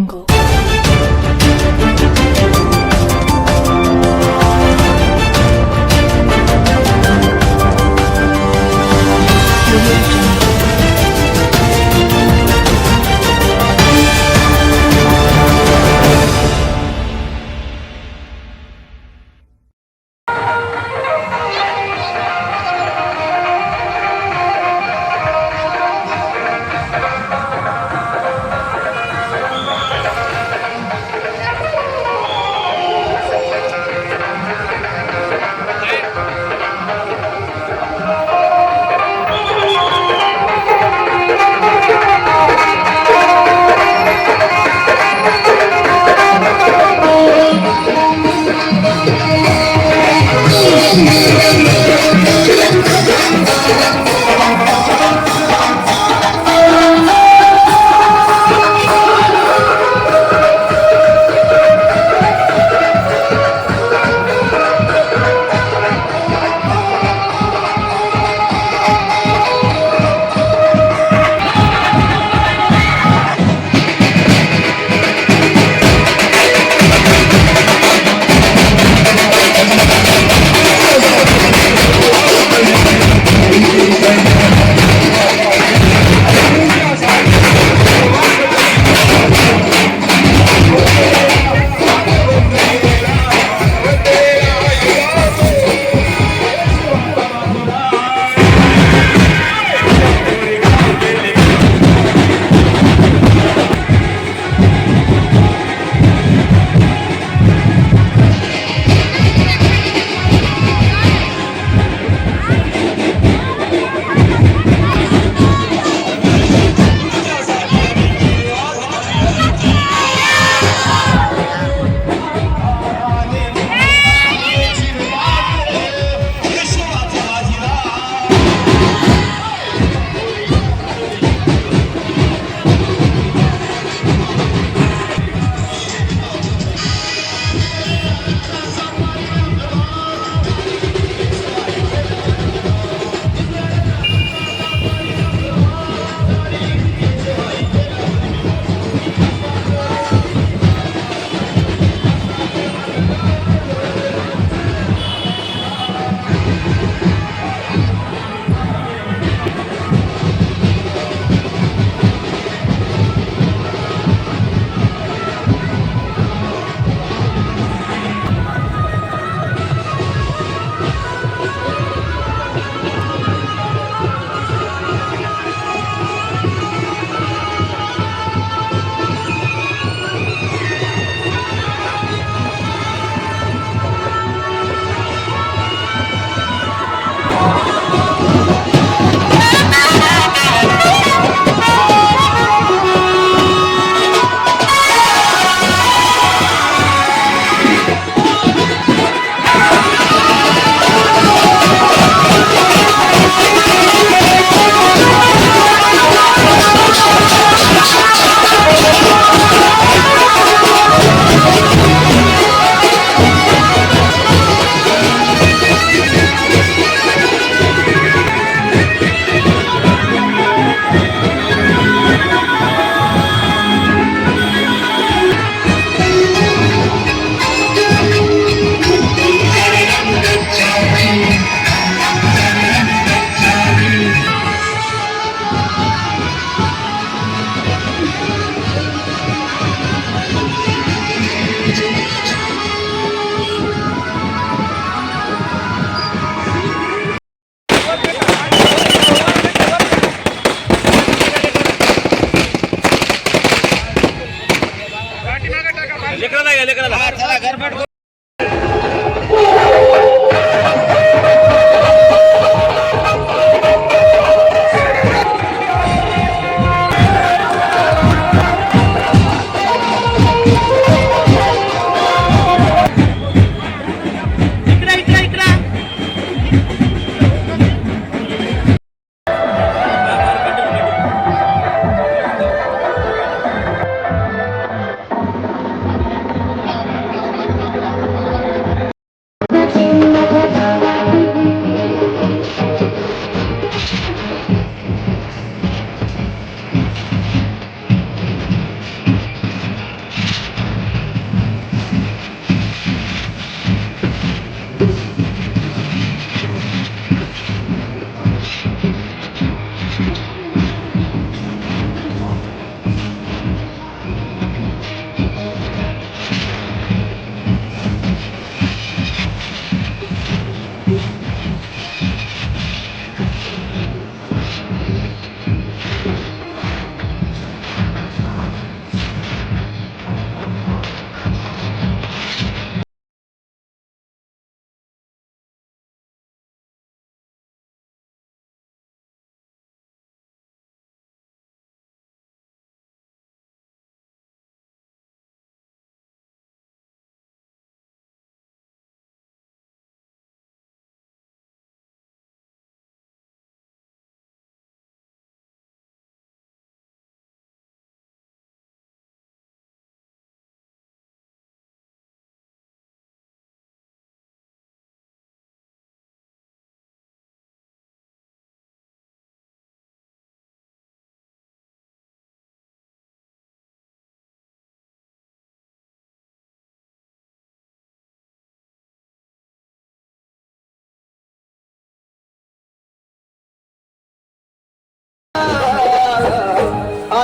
Angle.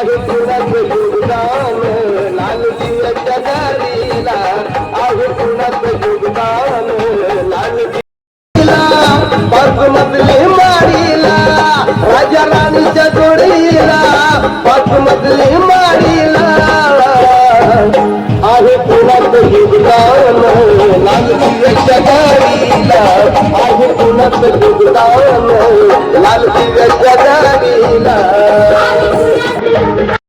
आहे कुणाचं योगदान लाल दिव्याच्या दारीला आहे कुणाचं योगदान लाल पाच बासमतली माडीला राजा राणीच्या जोडीला पाच बासमतली माडीला आहे कुणाचं योगदान लाल दिव्याच्या दारीला आहे कुणाचं योगदान लाल दिव्याच्या दारीला Thank you.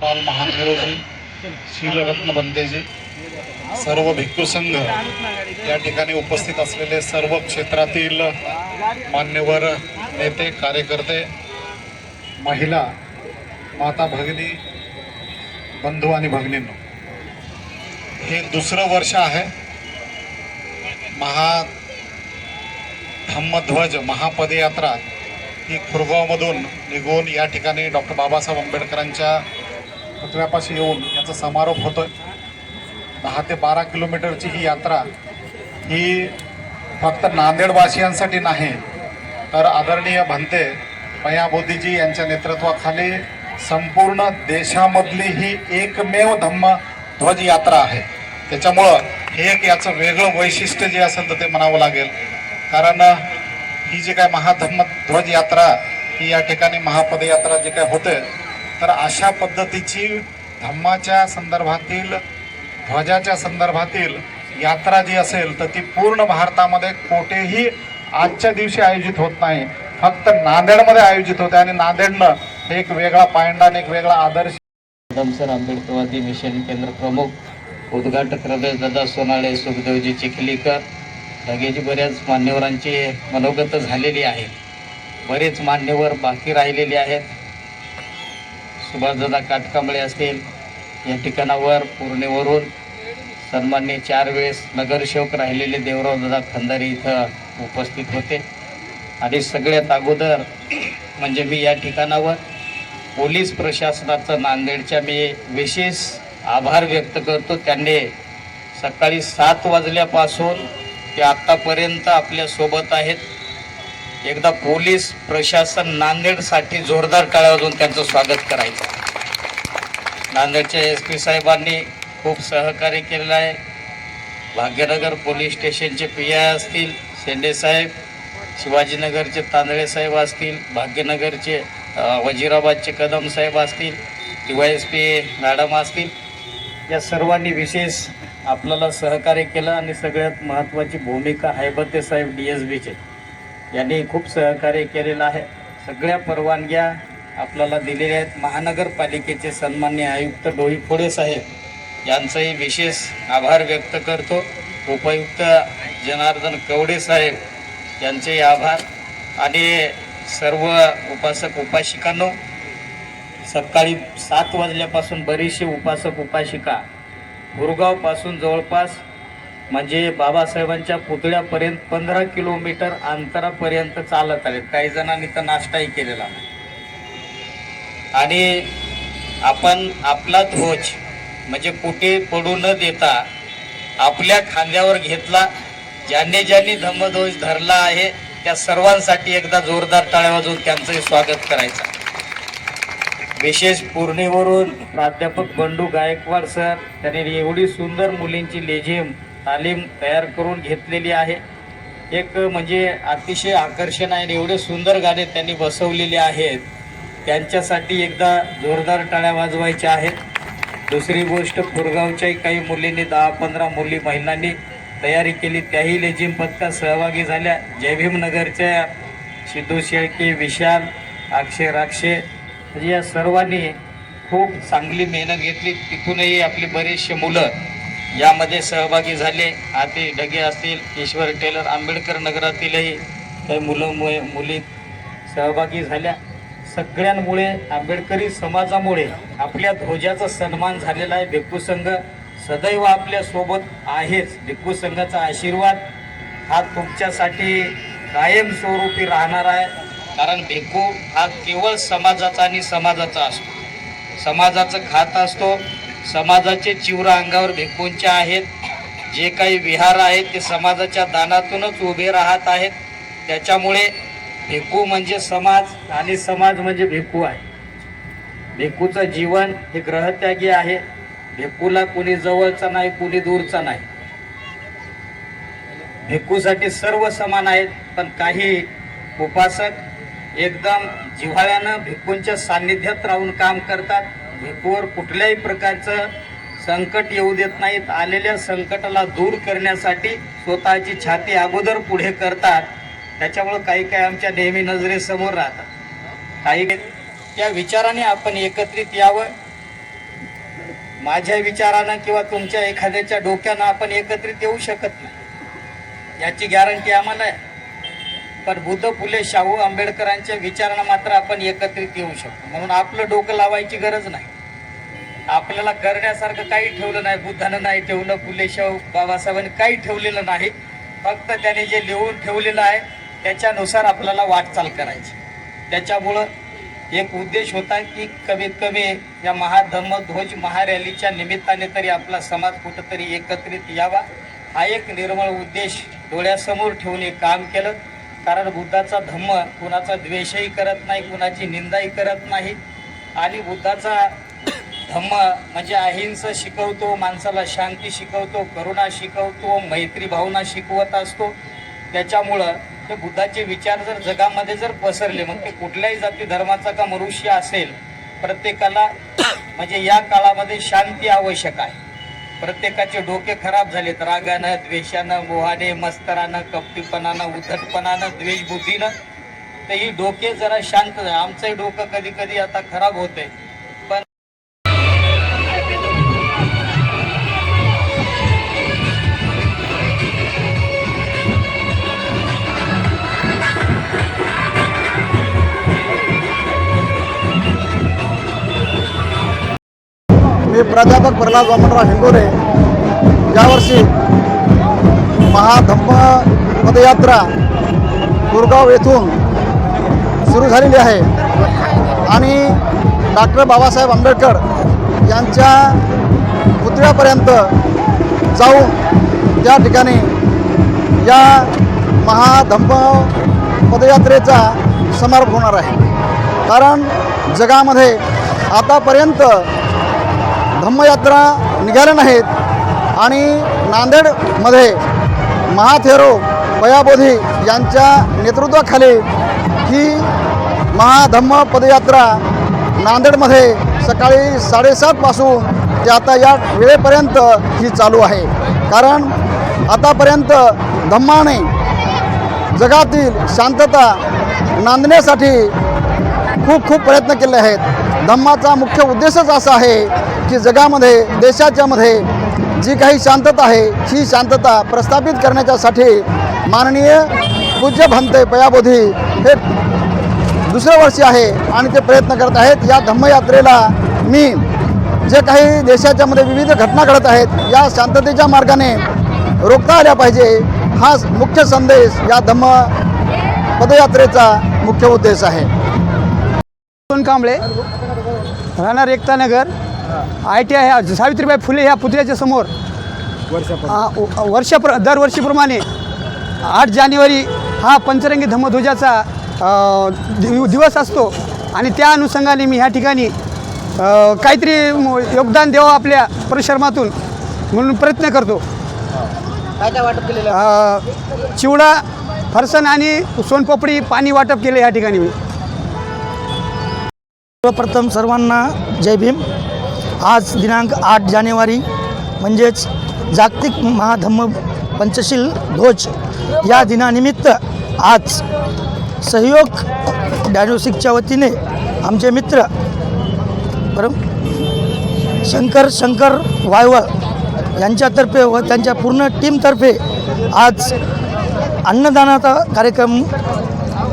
बाल महानिरोजी शीलरत्न बंदेजी सर्व भिक्खू संघ या ठिकाणी उपस्थित असलेले सर्व क्षेत्रातील मान्यवर नेते कार्यकर्ते महिला माता भगिनी बंधू आणि भगिनींनो हे दुसरं वर्ष आहे. महा धम्मध्वज महापदयात्रा ही खुरगावमधून निघून या ठिकाणी डॉक्टर बाबासाहेब आंबेडकरांच्या पुतळ्यापाशी येऊन याचा समारोप होतो दहा ते बारा किलोमीटरची ही यात्रा ही फक्त नांदेडवासियांसाठी नाही तर आदरणीय भंते मया यांच्या नेतृत्वाखाली संपूर्ण देशामधली ही एकमेव धम्म ध्वज यात्रा आहे. त्याच्यामुळं हे एक याचं वेगळं वैशिष्ट्य जे असेल तर ते म्हणावं लागेल. कारण ही जी काय महाधम्म ध्वज यात्रा ही या ठिकाणी महापदयात्रा जी काय होते तर अशा पद्धतीची धम्माच्या संदर्भातील ध्वजाच्या संदर्भातील यात्रा जी असेल तर ती पूर्ण भारतामध्ये कोठेही आजच्या दिवशी आयोजित होत नाही. फक्त नांदेडमध्ये आयोजित होते आणि नांदेडनं हे एक वेगळा पायंडा आणि एक वेगळा आदर्श दमसर आंबेडकरवादी मिशन केंद्र प्रमुख उद्घाटक हृदय दादा सोनाळे सुखदेवजी चिखलीकर लगेची बऱ्याच मान्यवरांची मनोगत झालेली आहे. बरेच मान्यवर बाकी राहिलेले आहेत. सुभाषदादा काटकांबळे असतील या ठिकाणावर पूर्णेवरून सन्मान्य चार वेळेस नगरसेवक राहिलेले देवरावदादा खंदारी इथं उपस्थित होते. आणि सगळ्यात अगोदर म्हणजे मी या ठिकाणावर पोलीस प्रशासनाचं नांदेडच्या मी विशेष आभार व्यक्त करतो. त्यांनी सकाळी सात वाजल्यापासून ते आत्तापर्यंत आपल्यासोबत आहेत. एकदा पोलीस प्रशासन नांदेडसाठी जोरदार काळावरून त्यांचं स्वागत करायचं. नांदेडच्या एस पी साहेबांनी खूप सहकार्य केलेलं आहे. भाग्यनगर पोलीस स्टेशनचे पी आय असतील शेंडे साहेब शिवाजीनगरचे तांदळे साहेब असतील भाग्यनगरचे वजिराबादचे वजीराबादचे कदम साहेब असतील D Y S P madam असतील या सर्वांनी विशेष आपल्याला सहकार्य केलं आणि सगळ्यात महत्त्वाची भूमिका हैबते साहेब डी एस बीचे. यांनी खूप सहकार्य केलेलं आहे. सगळ्या परवानग्या आपल्याला दिलेल्या आहेत. महानगरपालिकेचे सन्मान्य आयुक्त डोईफोडे साहेब यांचाही विशेष आभार व्यक्त करतो. उपायुक्त जनार्दन कवडे साहेब यांचेही आभार. आणि सर्व उपासक उपासिकांनो सकाळी सात वाजल्यापासून बरीचशी उपासक उपासिका गुरगावपासून जवळपास म्हणजे बाबासाहेबांच्या पुतळ्यापर्यंत पंधरा किलोमीटर अंतरापर्यंत चालत आले काही जणांनी तर नाश्ताही केलेला. आणि आपण आपला ध्वज म्हणजे कुठे पडू न देता आपल्या खांद्यावर घेतला. ज्यांनी ज्यांनी धम्मध्वज धरला आहे त्या सर्वांसाठी एकदा जोरदार टाळ्या वाजवून त्यांचंही स्वागत करायचं विशेष पूर्णेवरून प्राध्यापक बंडू गायकवाड सर त्यांनी एवढी सुंदर मुलींची लेझिम तालीम तयार करून घेतलेली आहे. एक म्हणजे अतिशय आकर्षण आहे आणि एवढे सुंदर गाणे त्यांनी बसवलेले आहेत. त्यांच्यासाठी एकदा जोरदार टाळ्या वाजवायच्या आहेत. दुसरी गोष्ट पुरगावच्याही काही मुलींनी दहा पंधरा मुली महिलांनी तयारी केली. त्याही लेझिम पथकात सहभागी झाल्या. जय भीमनगरच्या सिद्धू शेळके विशाल अक्षय राक्षे म्हणजे या सर्वांनी खूप चांगली मेहनत घेतली. तिथूनही आपली बरेचसे मुलं यामध्ये सहभागी झाले. आती ढगे असतील ईश्वर टेलर आंबेडकर नगरातीलही काही मुलं मु- मुली सहभागी झाल्या. सगळ्यांमुळे आंबेडकरी समाजामुळे आपल्या ध्वजाचा सन्मान झालेला आहे भिक्खू संघ. सदैव आपल्यासोबत आहेच भिक्खू संघाचा आशीर्वाद. हा तुमच्यासाठी कायमस्वरूपी राहणार आहे. कारण भिकू हा केवळ समाजाचा आणि समाजाचा असतो. समाजाचं खात असतो. समाजाचे चिवरा अंगावर भिकूंच्या आहेत. जे काही विहार आहेत ते समाजाच्या दानातूनच उभे राहत आहेत. त्याच्यामुळे भिकू म्हणजे समाज आणि समाज म्हणजे भिकू आहे. भिकूचं जीवन हे ग्रहत्यागी आहे. भिकूला कुणी जवळचा नाही कुणी दूरचा नाही. भिकूसाठी सर्व समान आहेत पण काही उपासक एकदम जिव्हाळ्यानं भिक्खूंच्या सान्निध्यात राहून काम करतात. भिक्खूवर कुठल्याही प्रकारचं संकट येऊ देत नाहीत. आलेल्या संकटाला दूर करण्यासाठी स्वतःची छाती अगोदर पुढे करतात. त्याच्यामुळं काही काही आमच्या नेहमी नजरेसमोर राहतात. काही त्या विचाराने आपण एकत्रित यावं. माझ्या विचारानं किंवा तुमच्या एखाद्याच्या डोक्यानं आपण एकत्रित येऊ शकत नाही. याची गॅरंटी आम्हाला आहे. पण बुद्ध फुले शाहू आंबेडकरांच्या विचारानं मात्र आपण एकत्रित येऊ शकतो. म्हणून आपलं डोकं लावायची गरज नाही. आपल्याला करण्यासारखं काही ठेवलं नाही. बुद्धानं नाही ठेवलं फुले शाहू बाबासाहेबांनी काही ठेवलेलं नाही. फक्त त्याने जे लिहून ठेवलेलं आहे त्याच्यानुसार आपल्याला वाटचाल करायची. त्याच्यामुळं एक उद्देश होता की कमीत कमी या महाधर्मध्वज महारॅलीच्या निमित्ताने तरी आपला समाज कुठंतरी एकत्रित यावा. हा एक निर्मळ उद्देश डोळ्यासमोर ठेवून हे काम केलं. कारण बुद्धाचा धम्म कुणाचा द्वेषही करत नाही कुणाची निंदाही करत नाही. आणि बुद्धाचा धम्म म्हणजे अहिंसा शिकवतो माणसाला शांती शिकवतो करुणा शिकवतो मैत्री भावना शिकवत असतो. त्याच्यामुळं ते बुद्धाचे विचार जर जगामध्ये जर पसरले मग ते कुठल्याही जाती धर्माचा का मनुष्य असेल प्रत्येकाला म्हणजे या काळामध्ये शांती आवश्यक आहे. प्रत्येकाचे डोके खराब झालेत रागानं द्वेषानं मोहाने मस्तरानं कपटीपणानं उद्धटपणानं द्वेषबुद्धीनं तर ही डोके जरा शांत आमचंही डोकं कधी कधी आता खराब होतंय. मी प्राध्यापक प्रल्हाद वामनराव हिंगोरे यावर्षी महाधम्म पदयात्रा गुरगाव येथून सुरू झालेली आहे. आणि डॉक्टर बाबासाहेब आंबेडकर यांच्या पुतळ्यापर्यंत जाऊन त्या ठिकाणी या महाधम्म पदयात्रेचा समारोप होणार आहे. कारण जगामध्ये आतापर्यंत धम्मयात्रा निघाल्या नाहीत. आणि नांदेडमध्ये महाथेरो वयाबोधी यांच्या नेतृत्वाखाली ही महाधम्म पदयात्रा नांदेडमध्ये सकाळी साडेसातपासून ते आता या वेळेपर्यंत ही चालू आहे. कारण आतापर्यंत धम्माने जगातील शांतता नांदण्यासाठी खूप खूप प्रयत्न केले आहेत. धम्माचा मुख्य उद्देशच असा आहे की जगामध्ये देशाच्यामध्ये जी काही शांतता आहे ही शांतता प्रस्थापित करण्याच्यासाठी माननीय पूज्य भंते पयाबोधी हे दुसऱ्या वर्षी आहे आणि ते प्रयत्न करत आहेत. या धम्मयात्रेला मी जे काही देशाच्यामध्ये विविध घटना घडत आहेत या शांततेच्या मार्गाने रोखता आल्या पाहिजे हा मुख्य संदेश या धम्म पदयात्रेचा मुख्य उद्देश आहे. कांबळे राहणार Ekta Nagar. I T I ह्या सावित्रीबाई फुले ह्या पुतळ्याच्या समोर. आ, व- वर्षाप्र दरवर्षीप्रमाणे आठ जानेवारी हा पंचरंगी धम्मध्वजाचा अ, दिव दिवस असतो. आणि त्या अनुषंगाने मी ह्या ठिकाणी अ, काहीतरी म- योगदान द्यावं आपल्या परिश्रमातून म्हणून प्रयत्न करतो. काय काय वाटप केलेलं अ, चिवडा फरसन आणि सोनपापडी पाणी वाटप केलं या ठिकाणी मी. सर्वप्रथम सर्वांना जय भीम. आज दिनांक आठ जानेवारी म्हणजेच जागतिक महाधम्म पंचशील ध्वज या दिनानिमित्त आज सहयोग डायनोसिकच्या वतीने आमचे मित्र बरं शंकर शंकर वायवळ यांच्यातर्फे व त्यांच्या पूर्ण टीमतर्फे आज अन्नदानाचा कार्यक्रम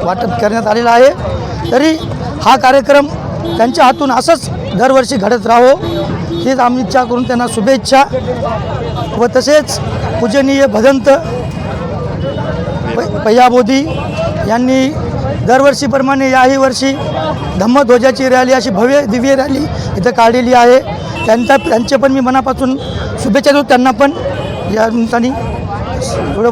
वाटप करण्यात आलेला आहे. तरी हा कार्यक्रम त्यांच्या हातून असंच दरवर्षी घडत राहो हीच आम्ही इच्छा करून त्यांना शुभेच्छा व तसेच पूजनीय भदंत प- पय्याबोधी यांनी दरवर्षीप्रमाणे याही वर्षी धम्मध्वजाची रॅली अशी भव्य दिव्य रॅली इथं काढलेली आहे. त्यांचा त्यांचे पण मी मनापासून शुभेच्छा देतो त्यांना पण. या निमित्ताने एवढं